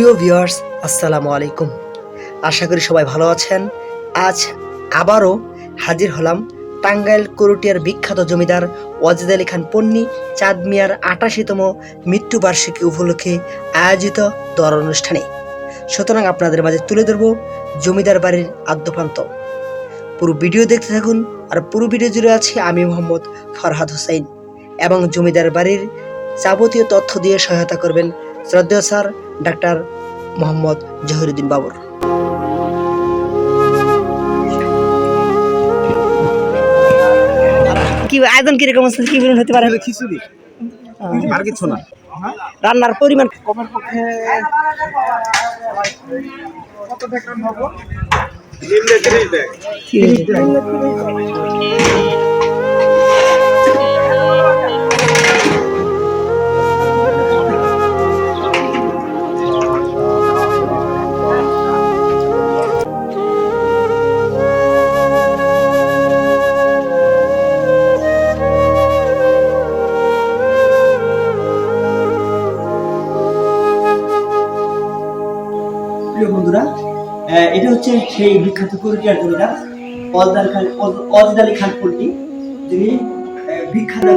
প্রিয় ভিউয়ার্স, আসসালামু আলাইকুম। আশা করি সবাই ভালো আছেন। আজ আবারও হাজির হলাম টাঙ্গাইল করুটিয়ার বিখ্যাত জমিদার ওয়াজিদ আলী খান পন্নী চাঁদ মিয়ার আটাশিতম মৃত্যুবার্ষিকী উপলক্ষে আয়োজিত দর অনুষ্ঠানে সুতরাং আপনাদের মাঝে তুলে ধরব জমিদার বাড়ির আদ্যপ্রান্ত পুরো ভিডিও দেখতে থাকুন আর পুরো ভিডিও জুড়ে আছে আমি মোহাম্মদ ফরহাদ হোসেন এবং জমিদার বাড়ির যাবতীয় তথ্য দিয়ে সহায়তা করবেন শ্রদ্ধেয় স্যার ডাক্তার মোহাম্মদ জহিরুদ্দিন বাবর। কি আয়োজন কীরকম আছে? কি বলুন হতে পারে? খিচুড়ি। আর কিছু না। রান্নার পরিমাণ? কমের পক্ষে কত এটা হচ্ছে সেই বিখ্যাত কুরুটিয়ার জমিদার অজদার খান অজদালি খান পল্লী যিনি বিখ্যাত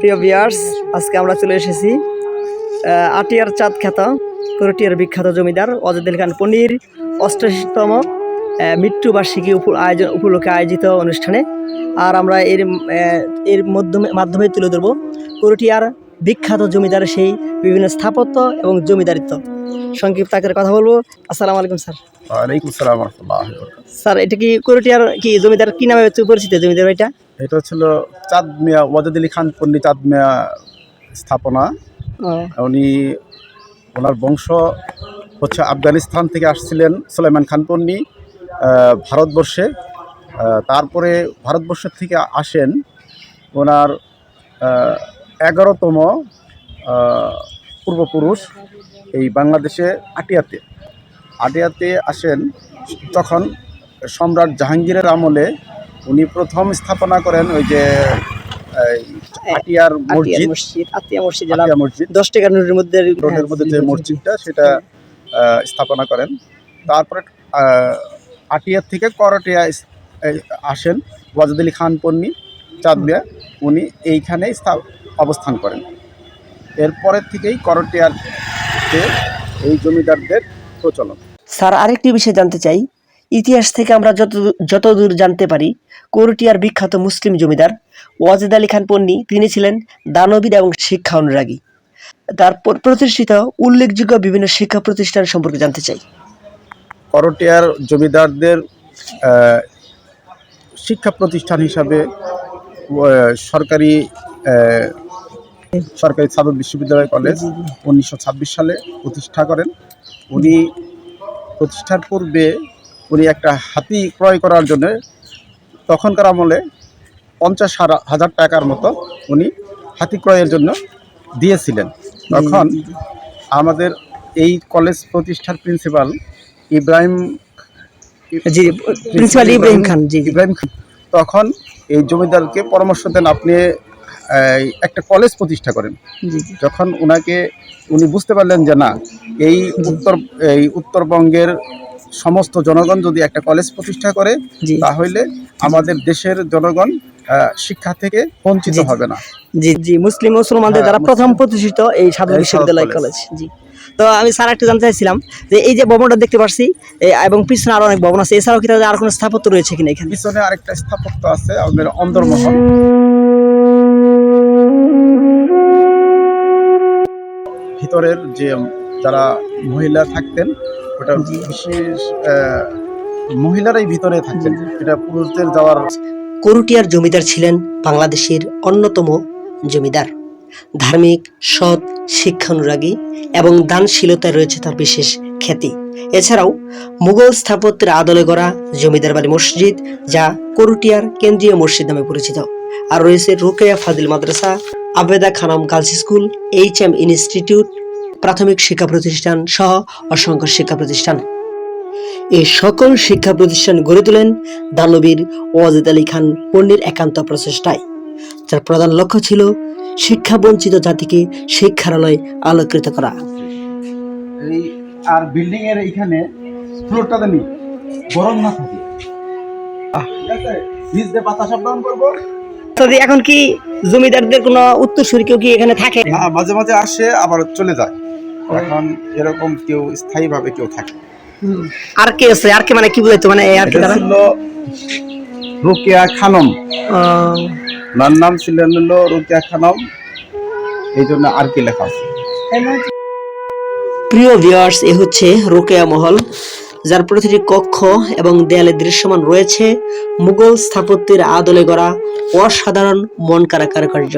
প্রিয় ভিয়ার্স আজকে আমরা চলে এসেছি আটিয়ার চাঁদ খ্যাত, করটিয়ার বিখ্যাত জমিদার অজিদ খান পনির অষ্টাশিতম মৃত্যুবার্ষিকী আয়োজন উপলক্ষে আয়োজিত অনুষ্ঠানে। আর আমরা এর এর মাধ্যমে মাধ্যমে তুলে ধরবো করটিয়ার বিখ্যাত জমিদার সেই বিভিন্ন স্থাপত্য এবং জমিদারিত্ব। সংক্ষিপ্ত আকারে কথা বলব। আসসালামু আলাইকুম, স্যার। ওয়ালাইকুম সালাম রহমতুল্লাহ স্যার এটা কি করটিয়ার কি জমিদার? কি নামে পরিচিত জমিদার বাড়িটা এটা ছিল চাঁদ মিয়া ওয়াজেদ আলী খান পন্ডি চাঁদ মিয়া স্থাপনা। উনি ওনার বংশ হচ্ছে আফগানিস্তান থেকে আসছিলেন সুলাইমান খান পন্নি ভারতবর্ষে। তারপরে ভারতবর্ষের থেকে আসেন ওনার এগারোতম পূর্বপুরুষ এই বাংলাদেশে আটিয়াতে। আটিয়াতে আসেন তখন সম্রাট জাহাঙ্গীরের আমলে উনি প্রথম স্থাপনা করেন ওই যে আটিয়ার আটিয়ার মসজিদ। মসজিদ আতিয়া মসজিদ আটিয়া মসজিদ। দশ টাকা নোটের মধ্যে রোডের মধ্যে যে মসজিদটা সেটা স্থাপনা করেন। তারপরে আটিয়ার থেকে করটিয়া আসেন ওয়াজুদ আলী খান পন্নী চাঁদবিয়া উনি এইখানে স্থা- অবস্থান করেন। এরপরের থেকেই করটিয়াতে এই জমিদারদের প্রচলন। স্যার আরেকটি বিষয় জানতে চাই। ইতিহাস থেকে আমরা যত যতদূর জানতে পারি, করটিয়ার বিখ্যাত মুসলিম জমিদার ওয়াজেদ আলী খান পন্নী, তিনি ছিলেন দানবীর এবং শিক্ষা অনুরাগী। তার প্রতিষ্ঠিত উল্লেখযোগ্য বিভিন্ন শিক্ষা প্রতিষ্ঠান সম্পর্কে জানতে চাই। করটিয়ার জমিদারদের শিক্ষা প্রতিষ্ঠান হিসাবে সরকারি সরকারি সাদত বিশ্ববিদ্যালয় কলেজ উনিশশো ছাব্বিশ সালে প্রতিষ্ঠা করেন। উনি প্রতিষ্ঠার পূর্বে উনি একটা হাতি ক্রয় করার জন্য তখনকার আমলে পঞ্চাশ হাজার টাকার মতো উনি হাতি ক্রয়ের জন্য দিয়েছিলেন। তখন আমাদের এই কলেজ প্রতিষ্ঠার প্রিন্সিপাল ইব্রাহিম জি প্রিন্সিপাল ইব্রাহিম খান জি। ইব্রাহিম খান। তখন এই জমিদারকে পরামর্শ দেন আপনি একটা কলেজ প্রতিষ্ঠা করেন। যখন ওনাকে উনি বুঝতে পারলেন যে না এই উত্তর এই উত্তরবঙ্গের সমস্ত জনগণ যদি একটা কলেজ প্রতিষ্ঠা করে তাহলে আমাদের দেশের জনগণ শিক্ষা থেকে বঞ্চিত। হবে না। জি জি মুসলিম মুসলমানদের হ্যাঁ, দ্বারা প্রথম প্রতিষ্ঠিত এই সাধু বিশ্ববিদ্যালয় কলেজ। জি। তো আমি স্যার একটু জানতে চাইছিলাম যে এই যে ভবনটা দেখতে পাচ্ছি এবং পিছনে আরও অনেক ভবন আছে এছাড়াও কি তাদের আর কোনো স্থাপত্য রয়েছে কিনা এখানে? পিছনে আরেকটা স্থাপত্য আছে আমাদের অন্দরমহল ভিতরের যে যারা মহিলা থাকতেন ওটা বিশেষ মহিলারাই ভিতরে থাকতেন এটা পুরুষদের যাওয়ার করুটিয়ার জমিদার ছিলেন বাংলাদেশের অন্যতম জমিদার। ধার্মিক সৎ শিক্ষানুরাগী এবং দানশীলতায় রয়েছে তার বিশেষ খ্যাতি। এছাড়াও মুঘল স্থাপত্যের আদলে গড়া জমিদার বাড়ি মসজিদ যা করুটিয়ার কেন্দ্রীয় মসজিদ নামে পরিচিত। আর রয়েছে Rokeya Fazil Madrasa Abeda Khanam girls school H M institute প্রাথমিক শিক্ষা প্রতিষ্ঠান সহ অসংখ্য শিক্ষা প্রতিষ্ঠান। এই সকল শিক্ষা প্রতিষ্ঠান গড়ে তোলেন দানবীর ওয়াজিদ আলী খান পণ্ডির একান্ত প্রচেষ্টায়। যার প্রধান লক্ষ্য ছিল শিক্ষা বঞ্চিত জাতিকে শিক্ষার আলোয় আলোকৃত করা। এই আর বিল্ডিং এর এইখানে ফ্লোরটাতে নি গরম না থাকে। দিয়ে বাতাস করব। এখন কি জমিদারদের কোনো উত্তরসূরি কেউ কি এখানে থাকে? না মাঝে মাঝে আসে আবার চলে যায়। এখন এরকম কেউ স্থায়ীভাবে কেউ থাকে আর কে আছে? আর কে মানে কি বুঝাইতো মানে আর কি ছিল রোকেয়া খানম। ওনার নাম ছিলেন হলো রোকেয়া খানম। এই জন্য আর কি লেখা আছে। প্রিয় ভিউয়ার্স এ হচ্ছে রোকেয়া মহল যার প্রতিটি কক্ষ এবং দেয়ালে দৃশ্যমান রয়েছে মুঘল স্থাপত্যের আদলে গড়া অসাধারণ মন কারা কারুকার্য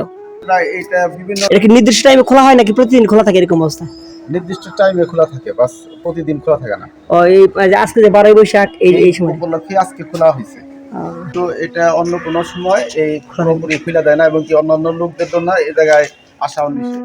এটা কি নির্দিষ্ট টাইমে খোলা হয় নাকি প্রতিদিন খোলা থাকে এরকম অবস্থা? নির্দিষ্ট টাইমে খোলা থাকে বাস প্রতিদিন খোলা থাকে না। ও এই যে আজকে যে বারোই বৈশাখ এই এই সময়? উপলক্ষে আজকে খোলা হয়েছে। তো এটা অন্য কোনো সময় এই পুরোপুরি খুলে দেয় না এবং কি অন্যান্য লোকদের জন্য এই জায়গায় আসা নিষেধ।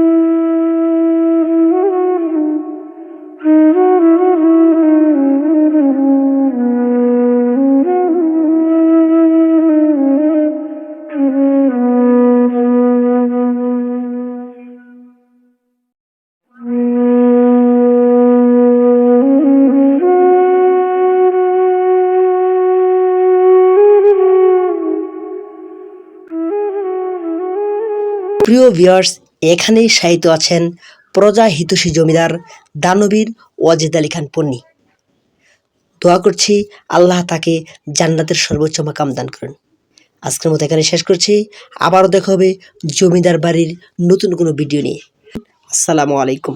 প্রিয় ভিয়ার্স এখানেই সাহিত্য আছেন প্রজা হিতুষী জমিদার দানবীর ওয়াজিদ আলী খান পন্নি। দোয়া করছি আল্লাহ তাকে জান্নাতের সর্বোচ্চ মাকাম দান করেন। আজকের মতো এখানে শেষ করছি। আবারও দেখা হবে জমিদার বাড়ির নতুন কোনো ভিডিও নিয়ে। আসসালামু আলাইকুম।